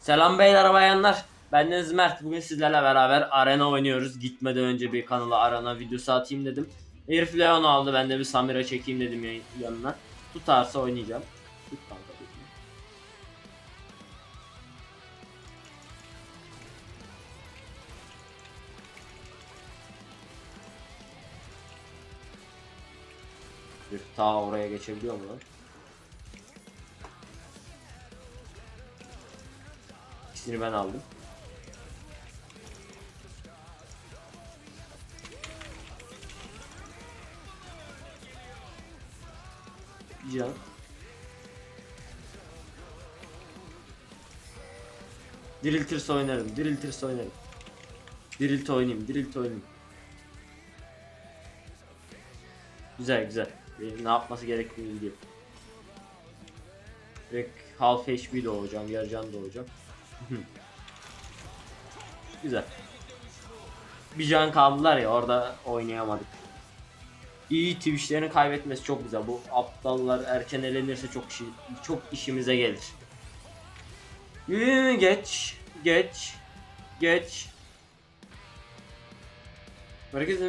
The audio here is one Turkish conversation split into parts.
Selam beyler bayanlar. Ben Deniz Mert. Bugün sizlerle beraber arena oynuyoruz. Gitmeden önce bir kanala arena videosu atayım dedim. Herif Leon aldı. Ben de bir Samira çekeyim dedim yan- yanına. Tutarsa oynayacağım. Tut kanka. Bir ta oraya geçebiliyor mu lan? İkisini ben aldım. Can. Diriltirse oynarım, diriltirse oynarım. Dirilt oynayayım, dirilt oynayayım. Güzel güzel. Benim ne yapması gerektiğini biliyorum. Direkt half HP doğacağım, yarı can doğacağım. Güzel. Bir can kaldılar ya orada oynayamadık. İyi Twitch'lerini kaybetmesi çok güzel. Bu aptallar erken elenirse çok işi, çok işimize gelir. Ee, geç, geç, geç. Merkez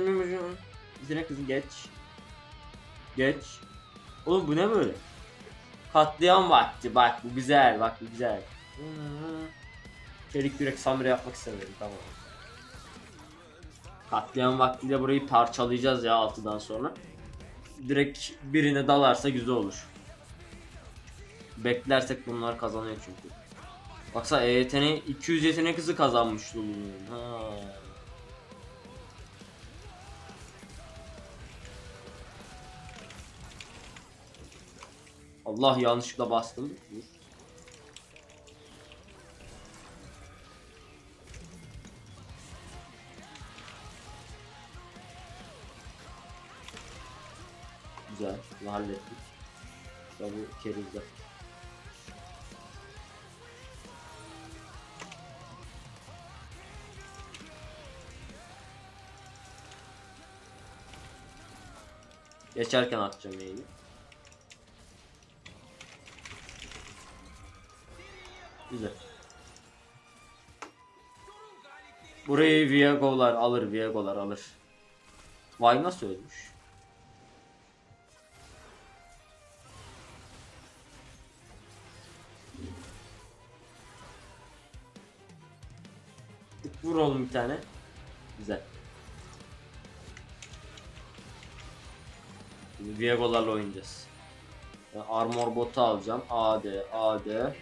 İzine kızı geç. Geç. Oğlum bu ne böyle? Katliam vakti. Bak bu güzel. Bak bu güzel. Çelik yürek samire yapmak istemiyorum. Tamam. Katliam vaktiyle burayı parçalayacağız ya 6'dan sonra. Direkt birine dalarsa güzel olur. Beklersek bunlar kazanıyor çünkü. Baksana E yeteneği 200 yetenek hızı kazanmış Lulu'nun. Ha. Allah yanlışlıkla bastım. Dur. Güzel. Bunu hallettik. Ya bu kerizde. Geçerken atacağım yayını. Güzel. Burayı Viego'lar alır, Viego'lar alır. Vay nasıl ölmüş? Vur oğlum bir tane. Güzel. Şimdi Viego'larla oynayacağız. Ben armor botu alacağım. AD, AD.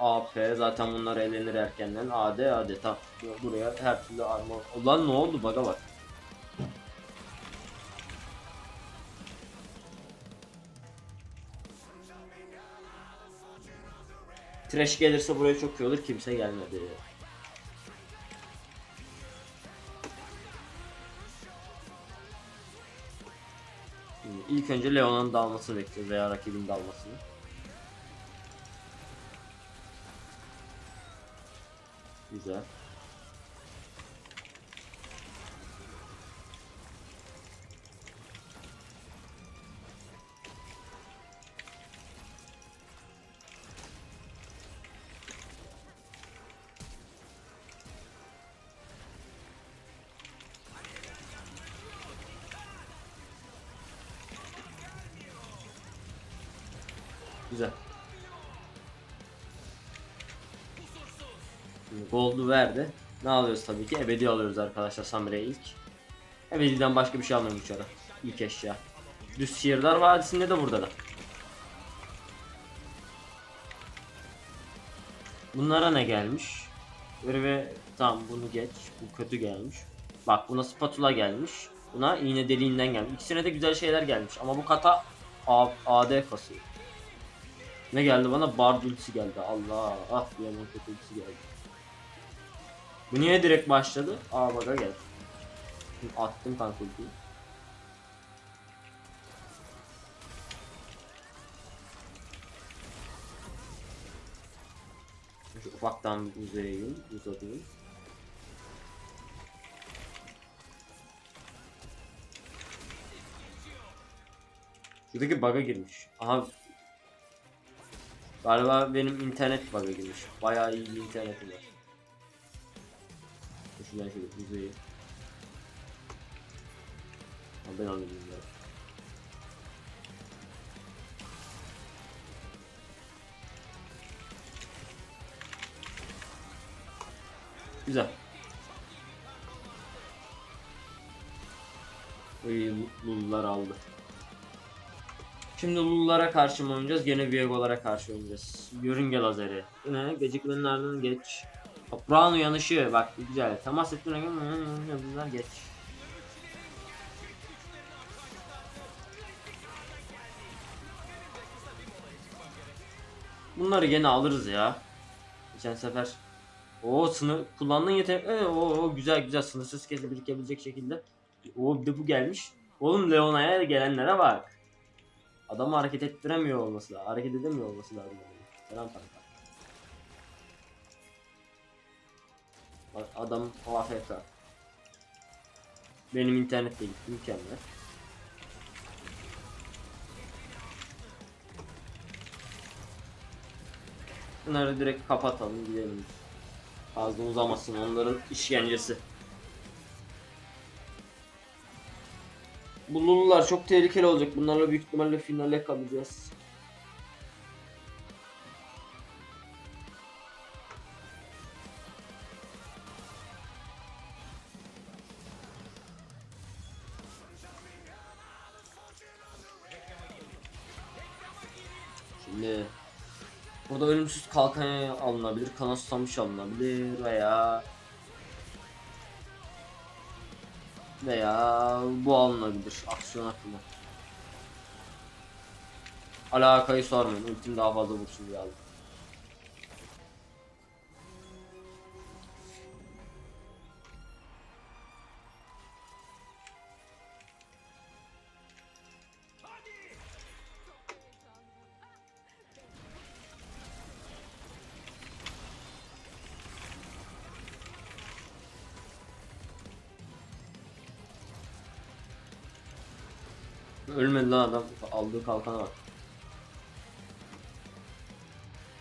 AP zaten bunlar elenir erkenden. AD, AD tamam. Buraya her türlü armor. Ulan ne oldu baga bak. Trash gelirse buraya çok iyi olur. Kimse gelmedi. Şimdi ilk önce Leon'un dalmasını bekliyoruz veya rakibin dalmasını. Güzel. Gold'u verdi. Ne alıyoruz tabii ki? Ebedi alıyoruz arkadaşlar Samire'ye ilk. Ebedi'den başka bir şey almıyorum uçara. İlk eşya. Düz Sihirdar Vadisi'nde de burada da. Bunlara ne gelmiş? Ve tamam bunu geç. Bu kötü gelmiş. Bak buna spatula gelmiş. Buna iğne deliğinden gelmiş. İkisine de güzel şeyler gelmiş. Ama bu kata A- AD kasıyor. Ne geldi bana? Bard ultisi geldi. Allah. Ah bir kötü ultisi geldi. Bu niye direkt başladı? Aa baga gel. Attım kanka ultiyi. Şu ufaktan bir uzayayım, uzatayım. Şuradaki bug'a girmiş. Aha Galiba benim internet bug'a girmiş. Bayağı iyi bir internetim var. Şuradan şöyle. Ha, Ben alayım bunları. Güzel. İyi Lulular aldı. Şimdi Lululara karşı mı oynayacağız? Gene Viego'lara karşı oynayacağız. Yörünge lazeri. Bu ne? Gecikmenin ardından geç. Toprağın uyanışı. Bak güzel. Temas ettiğine göre bunlar geç. Bunları gene alırız ya. Geçen sefer. O sınır kullandığın yetenek. Ee, o, o güzel güzel sınırsız kez birikebilecek şekilde. O bir de bu gelmiş. Oğlum Leona'ya gelenlere bak. Adamı hareket ettiremiyor olması lazım. Hareket edemiyor olması lazım. Selam kanka. Adam AFK. Benim internet de gitti mükemmel. Bunları direkt kapatalım gidelim. Fazla uzamasın onların işkencesi. Bu Lulular çok tehlikeli olacak. Bunlarla büyük ihtimalle finale kalacağız. Şimdi burada ölümsüz kalkan alınabilir, kana susamış alınabilir veya veya bu alınabilir aksiyon hakkında. Alakayı sormayın. Ultim daha fazla vursun diye aldım. Ölmedi lan adam. Aldığı kalkana bak.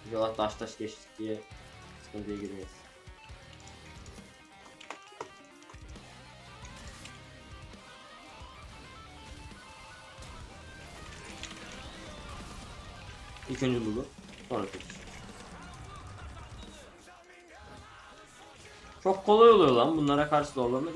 İnşallah taş taş geçtik diye sıkıntıya girmeyiz. İlk önce Lulu, sonra Kötü. Çok kolay oluyor lan bunlara karşı zorlanır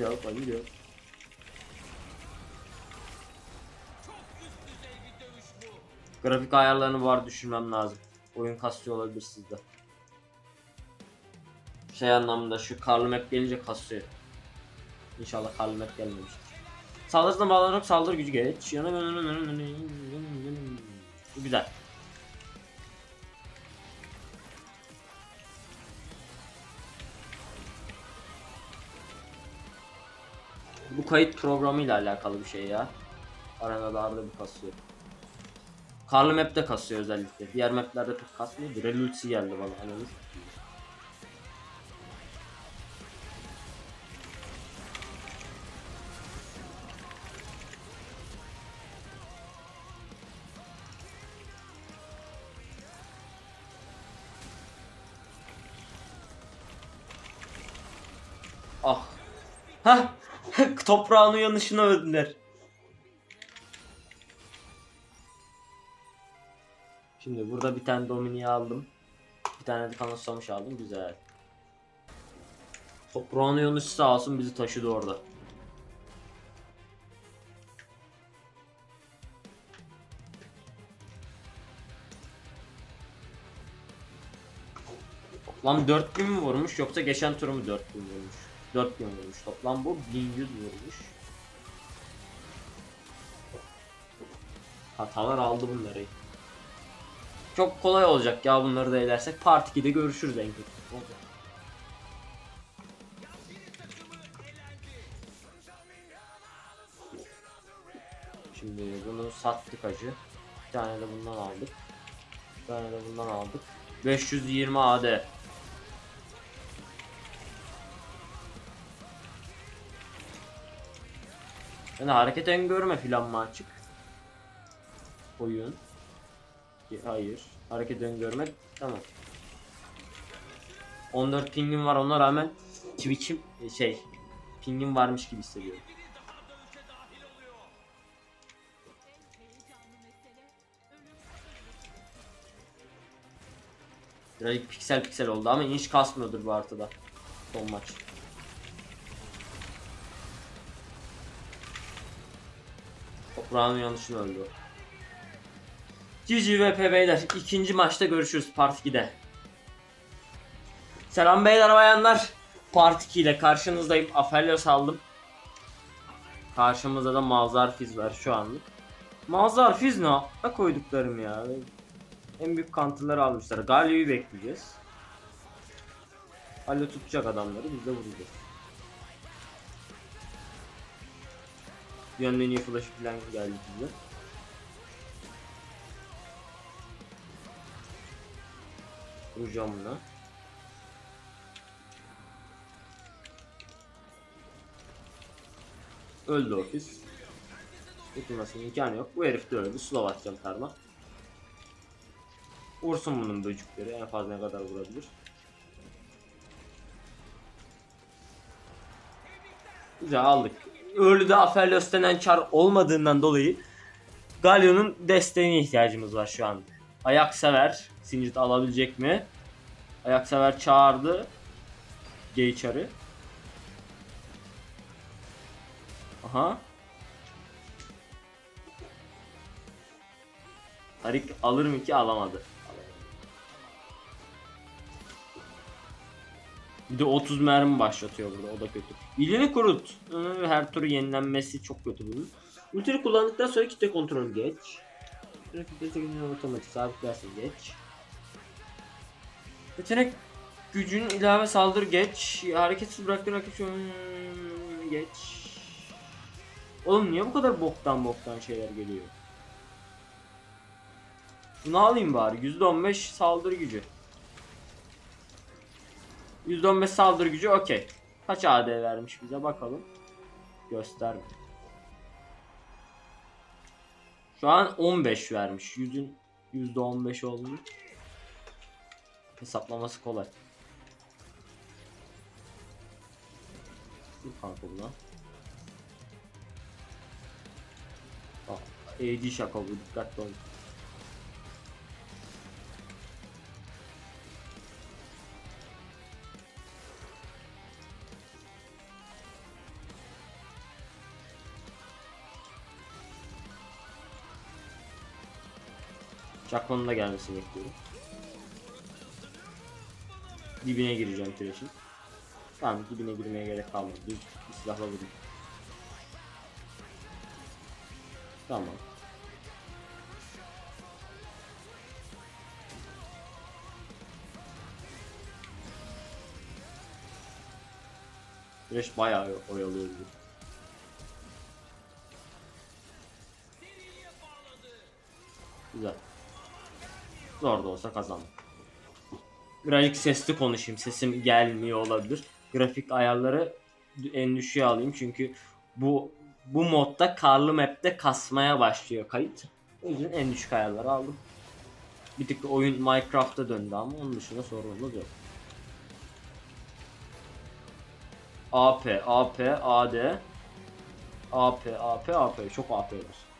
Help, I need help. Grafik ayarlarını var düşürmem lazım. Oyun kasıyor olabilir sizde. Şey anlamında şu karlı map gelince kasıyor. İnşallah karlı map gelmemiştir. Saldırısına bağlanarak saldırı gücü geç. Yana güzel. Bu kayıt programı ile alakalı bir şey ya. Arada bir kasıyor. Karlı map'te kasıyor özellikle. Diğer maplerde pek kasmıyor. Drell ultisi geldi bana. Satayım. Ah. Hah. Toprağın uyanışına öldüler. Şimdi burada bir tane Domini'yi aldım. Bir tane de kanıtsamış aldım. Güzel. Toprağın uyanışı sağ olsun bizi taşıdı orada. Toplam 4000 mi vurmuş yoksa geçen turu mu 4000 vurmuş? 4000 vurmuş toplam bu. 1100 vurmuş. Hatalar aldı bunları. Çok kolay olacak ya bunları da elersek. Part 2'de görüşürüz en kötü. Olacak. Şimdi bunu sattık acı. Bir tane de bundan aldık. Bir tane de bundan aldık. 520 AD. Yani hareket öngörme falan mı açık? Oyun. Hayır. Hareket öngörme tamam. 14 pingim var ona rağmen Twitch'im e, şey pingim varmış gibi hissediyorum. Birazcık piksel piksel oldu ama inç kasmıyordur bu haritada. Son maç. Toprağın yanlışını öldü. GG VP beyler. ikinci maçta görüşürüz Part 2'de. Selam beyler bayanlar. Part 2 ile karşınızdayım. Aphelios aldım. Karşımızda da Mazhar Fiz var şu anlık. Mazhar Fiz ne? Ne koyduklarım ya. En büyük kantıları almışlar. Galio'yu bekleyeceğiz. Galio tutacak adamları biz de vuracağız. Dünyanın en iyi flash'ı falan geldi bize. Vuracağım buna. Öldü ofis. Tutulmasının imkanı yok. Bu herif de öldü. Slow atacağım karma. Vursun bunun böcükleri. En fazla ne kadar vurabilir. Güzel aldık. Early'de Aphelios denen çar olmadığından dolayı Galio'nun desteğine ihtiyacımız var şu an. Ayak sever. Singed alabilecek mi? Ayak sever çağırdı. Gay. Aha. Tarik alır mı ki alamadı. Bir de 30 mermi başlatıyor burada o da kötü. İlini kurut. Ee, Her tur yenilenmesi çok kötü bunun. Ultini kullandıktan sonra kitle kontrolü geç. Grafik desteklerini otomatik sabitlersin geç. Yetenek gücün ilave saldır geç. Hareketsiz bıraktığın rakip geç. Oğlum niye bu kadar boktan boktan şeyler geliyor? Bunu alayım bari. %15 saldırı gücü. %15 saldırı gücü okey. Kaç AD vermiş bize bakalım. Göster. Şu an 15 vermiş. Yüzün %15 olmuş. Hesaplaması kolay. Dur kanka buna. Bak, AD şaka bu dikkatli olun. Çakmanın da gelmesini bekliyorum. Dibine gireceğim Thresh'in. Tamam dibine girmeye gerek kalmadı. Düz bir silahla vurayım. Tamam. Thresh bayağı oyalıyor bizi. Güzel. Zor da olsa kazandım. Birazcık sesli konuşayım. Sesim gelmiyor olabilir. Grafik ayarları en düşüğe alayım çünkü bu bu modda karlı map'te kasmaya başlıyor kayıt. O yüzden en düşük ayarları aldım. Bir tık oyun Minecraft'a döndü ama onun dışında sorunumuz yok. AP, AP, AD, AP, AP, AP. Çok AP var.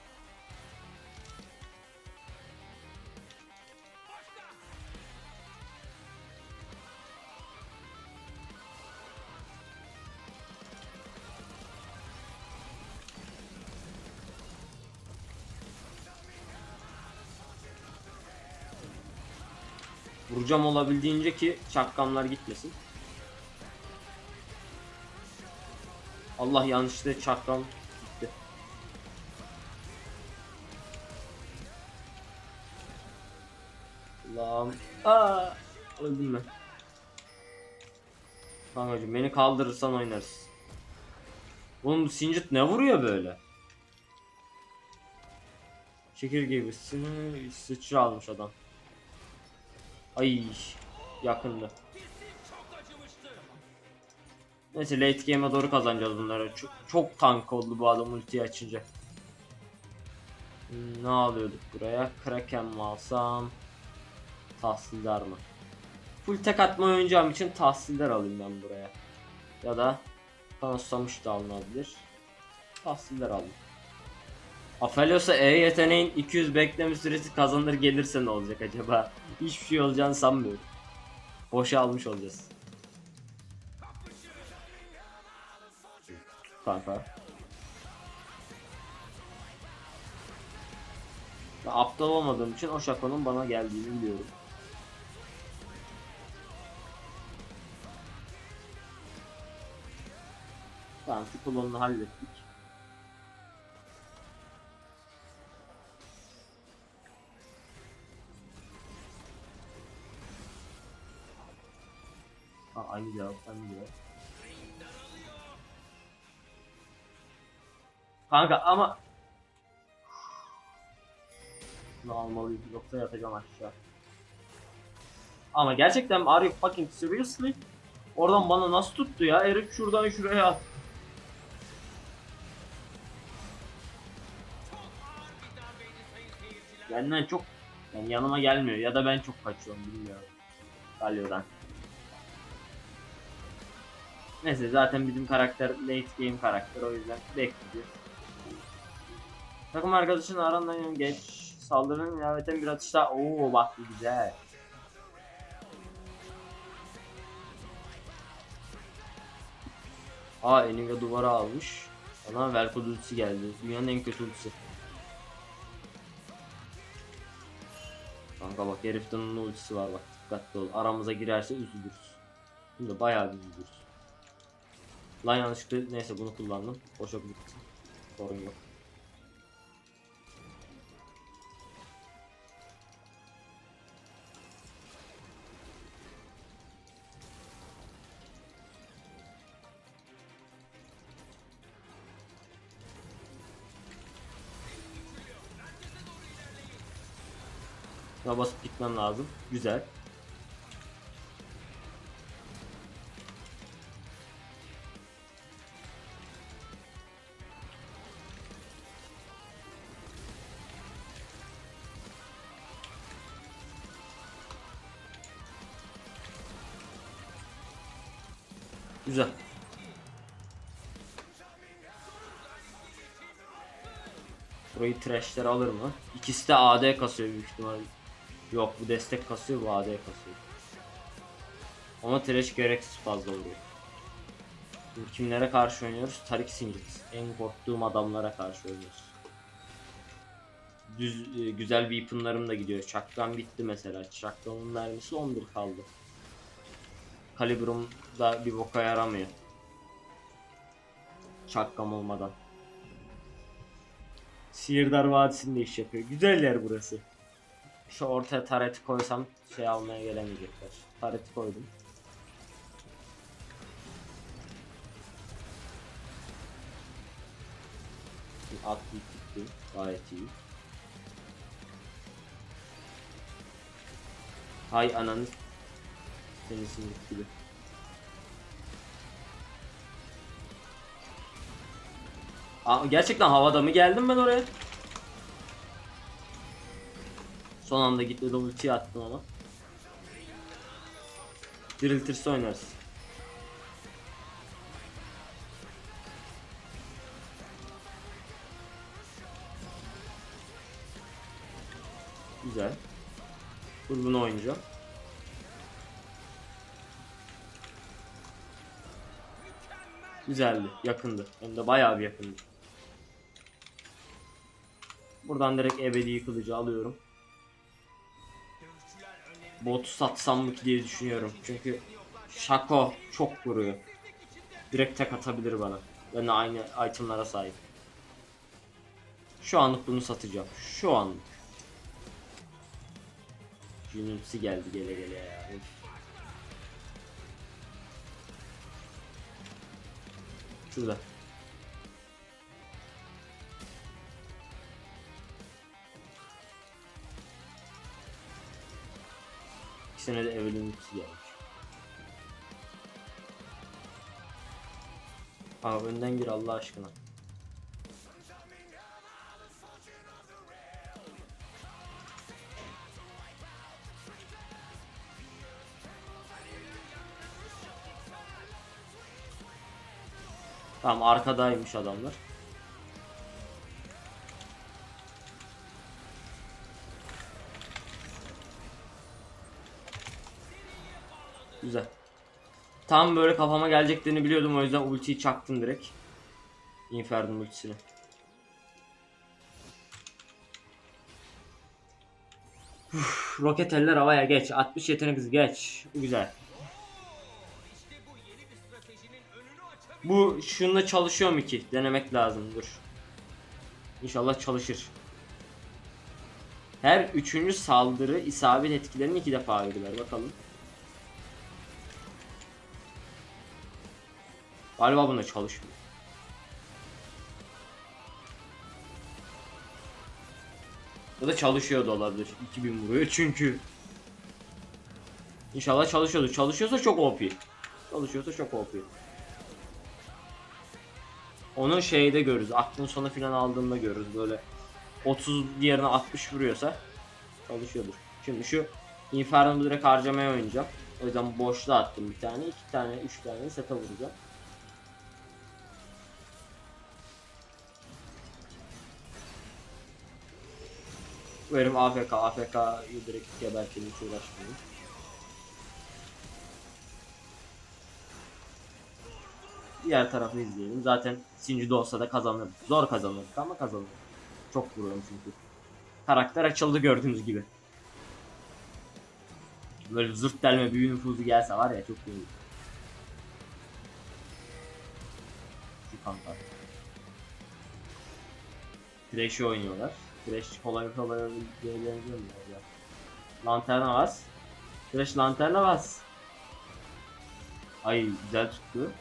Vuracağım olabildiğince ki çakkamlar gitmesin. Allah yanlışlıkla çakram gitti. Allah'ım. Aa, öldüm ben. Kankacım beni kaldırırsan oynarız. Oğlum Singed ne vuruyor böyle? Çekirge gibisini sıçra almış adam. Ay yakındı. Neyse late game'e doğru kazanacağız bunları. Çok, çok tank oldu bu adam ultiyi açınca. Ne alıyorduk buraya? Kraken mi alsam? Tahsildar mı? Full tek atma oynayacağım için tahsildar alayım ben buraya. Ya da Kanıtsamış da alınabilir. Tahsildar alayım. Aphelios'a E yeteneğin 200 bekleme süresi kazanır gelirse ne olacak acaba? Hiçbir şey olacağını sanmıyorum. Boşa almış olacağız. Kanka. Ben aptal olmadığım için o şakonun bana geldiğini biliyorum. Tamam şu kolonunu hallettik. Ha, aynı cevap, aynı cevap. Kanka ama bunu almalıyım yoksa yatacağım aşağı. Ama gerçekten are you fucking seriously? Oradan bana nasıl tuttu ya? Herif şuradan şuraya at. Benden çok yani yanıma gelmiyor ya da ben çok kaçıyorum bilmiyorum. Galio'dan. Neyse zaten bizim karakter late game karakter o yüzden bekliyor. Takım arkadaşın arandan geç saldırının ilaveten bir atışta ooo bak bu güzel. Aa Enigma duvara almış. Bana Velkod ultisi geldi. Dünyanın en kötü ultisi. Kanka bak heriften onun ultisi var bak dikkatli ol. Aramıza girerse üzülürüz. Şimdi bayağı üzülürüz. Lan yanlışlıkla neyse bunu kullandım. Boşa gitti. Sorun yok. Buna basıp gitmem lazım. Güzel. Burayı trashler alır mı? İkisi de AD kasıyor büyük ihtimal. Yok bu destek kasıyor bu AD kasıyor. Ama trash gereksiz fazla vuruyor. Şimdi kimlere karşı oynuyoruz? Tarik Singlet. En korktuğum adamlara karşı oynuyoruz. Düz, e, güzel bir weaponlarım da gidiyor. Çakran bitti mesela. Çakranın mermisi 11 kaldı. Kalibrum da bir boka yaramıyor. Çakkam olmadan. Sihirdar Vadisi'nde iş yapıyor. Güzel yer burası. Şu ortaya tareti koysam şey almaya gelemeyecekler. Tareti koydum. At gitti. Gayet iyi. Hay ananı seni sinir. Gerçekten havada mı geldim ben oraya? Son anda gitti de ultiyi attım ama. Diriltirse oynarız. Güzel. Dur bunu oynayacağım. Güzeldi, yakındı. Hem de bayağı bir yakındı. Buradan direkt ebedi kılıcı alıyorum. Botu satsam mı ki diye düşünüyorum. Çünkü Şako çok vuruyor. Direkt tek atabilir bana. Ben de aynı itemlara sahip. Şu anlık bunu satacağım. Şu anlık. Unity geldi gele gele ya. Şurada. İkisine de Evelyn ultisi gelmiş. Abi önden gir Allah aşkına. Tamam arkadaymış adamlar. Tam böyle kafama geleceklerini biliyordum o yüzden ultiyi çaktım direkt. Infernum ultisini. Uf, roket eller havaya geç. 60 yetenek hızı geç. Güzel. Bu şununla çalışıyor mu ki? Denemek lazım. Dur. İnşallah çalışır. Her üçüncü saldırı isabet etkilerini iki defa uygular. Bakalım. Galiba bunda çalışmıyor. Ya da çalışıyor da olabilir. 2000 vuruyor çünkü. İnşallah çalışıyordur. Çalışıyorsa çok OP. Çalışıyorsa çok OP. Onu şeyde görürüz. Aklın sonu falan aldığında görürüz. Böyle 30 yerine 60 vuruyorsa çalışıyordur. Şimdi şu Inferno'yu direkt harcamaya oynayacağım. O yüzden boşluğa attım bir tane, iki tane, üç tane sete vuracağım. Herif AFK, AFK'yı direkt gebertelim hiç uğraşmayayım. Diğer tarafı izleyelim. Zaten Sinci olsa da kazanır. Zor kazanırdık ama kazanır. Çok vuruyorum çünkü. Karakter açıldı gördüğünüz gibi. Böyle zırt delme büyü nüfuzu gelse var ya çok iyi olur. Şu kanka. Thresh'i oynuyorlar. Thresh kolay kolay mi ya? Lanterna bas. Thresh lanterna bas. Ay güzel tuttu.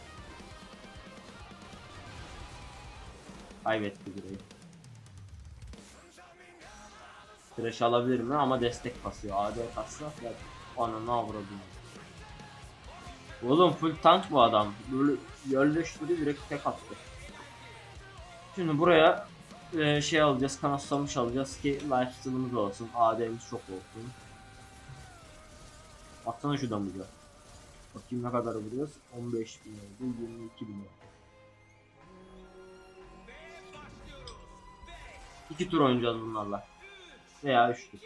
Kaybetti burayı. Thresh alabilir mi ama destek basıyor. AD kassa ya ana ne avradım. Oğlum full tank bu adam. Böyle yerleştirdi direkt tek attı. Şimdi buraya e, şey alacağız, kanatlamış alacağız ki lifesteal'ımız olsun, AD'miz çok olsun. Atsana şuradan buraya. Bakayım ne kadar vuruyoruz? 15 bin oldu, 22 bin oldu. İki tur oynayacağız bunlarla. Veya üç tur.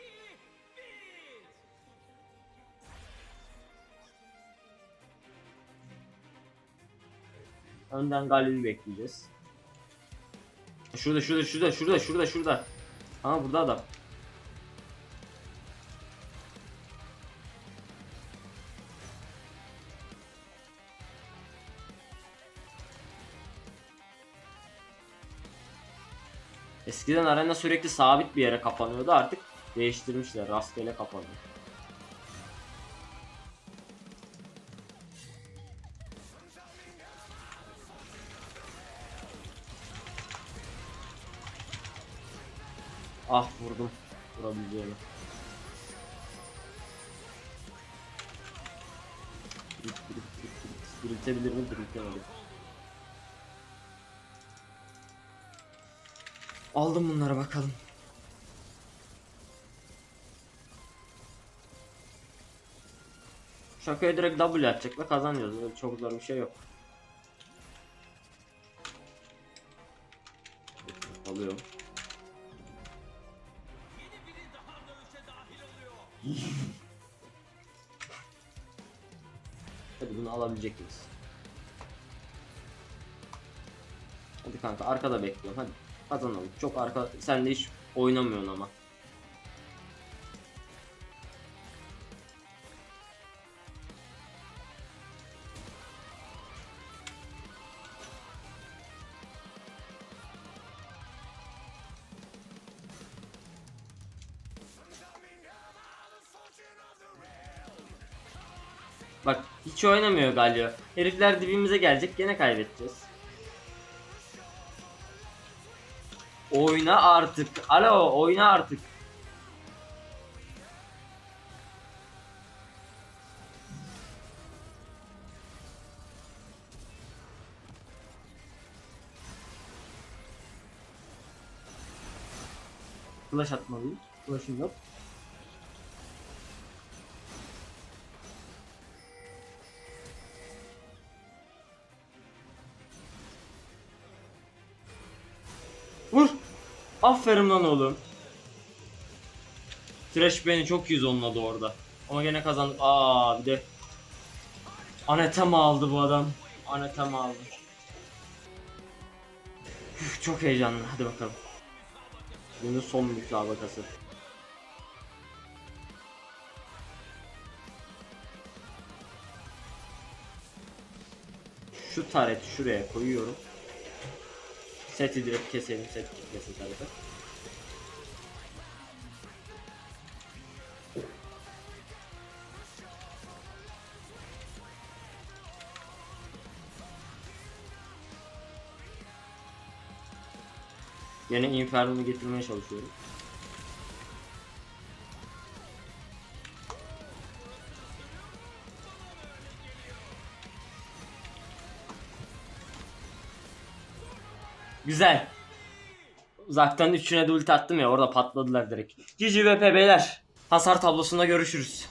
Önden Galil'i bekleyeceğiz. Şurada şurada şurada şurada şurada şurada. Ha burada adam. Eskiden arena sürekli sabit bir yere kapanıyordu artık değiştirmişler rastgele kapanıyor. Ah vurdum. Vurabileceğimi. Diriltebilir mi? Diriltemedi. Aldım bunları bakalım. Şakaya direkt W atacak ve kazanıyoruz. Öyle çok zor bir şey yok. Alıyorum. Alabilecek miyiz? Hadi kanka arkada bekliyorum hadi kazanalım. Çok arka sen de hiç oynamıyorsun ama. Hiç oynamıyor Galio. Herifler dibimize gelecek gene kaybedeceğiz. Oyna artık. Alo oyna artık. Flash atmalıyım. Flash'ım yok. Aferin lan oğlum. Trash beni çok iyi zonladı orada. Ama gene kazandık. Aa bir de Anetem aldı bu adam. Anetem aldı. Üf, çok heyecanlı. Hadi bakalım. Bunun son müsabakası. Şu tareti şuraya koyuyorum. Seti direkt keselim. Set kesin tareti. Yine Inferno'nu getirmeye çalışıyorum. Güzel. Uzaktan üçüne de ulti attım ya orada patladılar direkt. GG ve beyler. Hasar tablosunda görüşürüz.